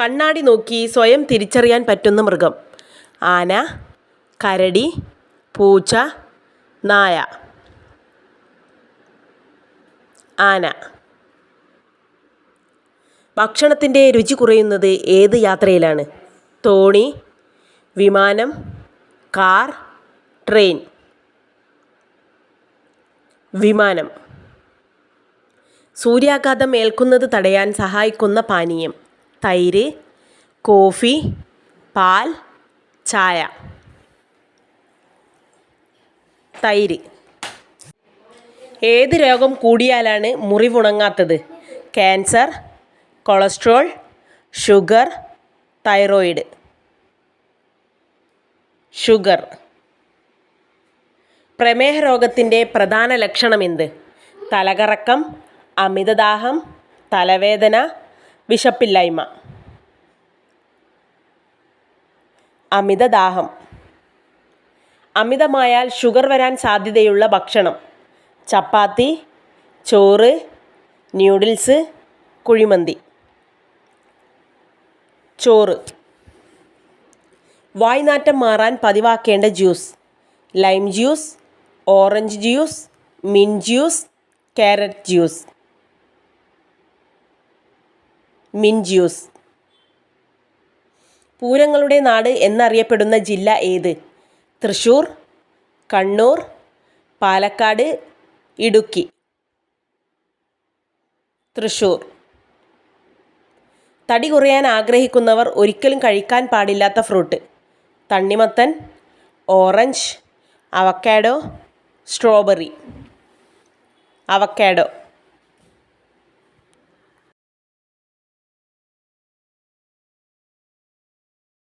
കണ്ണാടി നോക്കി സ്വയം തിരിച്ചറിയാൻ പറ്റുന്ന മൃഗം. ആന കരടി പൂച്ച നായ. ആന. ഭക്ഷണത്തിന്റെ രുചി കുറയുന്നത് ഏത് യാത്രയിലാണ്? തോണി വിമാനം കാർ ട്രെയിൻ. വിമാനം. സൂര്യാഘാതം ഏൽക്കുന്നത് തടയാൻ സഹായിക്കുന്ന പാനീയം. തൈര് കോഫി പാൽ ചായ. തൈര്. ഏത് രോഗം കൂടിയാലാണ് മുറിവുണങ്ങാത്തത്? Cancer cholesterol sugar thyroid. Sugar. പ്രമേഹ രോഗത്തിന്റെ പ്രധാന ലക്ഷണമെന്ത് തലകറക്കം അമിതദാഹം തലവേദന വിശപ്പില്ലായ്മ. അമിതദാഹം. അമിതമായാൽ ഷുഗർ വരാൻ സാധ്യതയുള്ള ഭക്ഷണം. ചപ്പാത്തി ചോറ് ന്യൂഡിൽസ് കുഴിമന്തി. ചോറ്. വായ്നാറ്റം മാറാൻ പതിവാക്കേണ്ട juice. Lime juice orange juice mint juice carrot juice. Mint juice പൂരങ്ങളുടെ നാട് എന്നറിയപ്പെടുന്ന ജില്ല ഏത്? തൃശൂർ കണ്ണൂർ പാലക്കാട് ഇടുക്കി. തൃശൂർ. തടി കുറയാൻ ആഗ്രഹിക്കുന്നവർ ഒരിക്കലും കഴിക്കാൻ പാടില്ലാത്ത ഫ്രൂട്ട്. തണ്ണിമത്തൻ ഓറഞ്ച് അവക്കാഡോ സ്ട്രോബെറി. അവക്കാഡോ.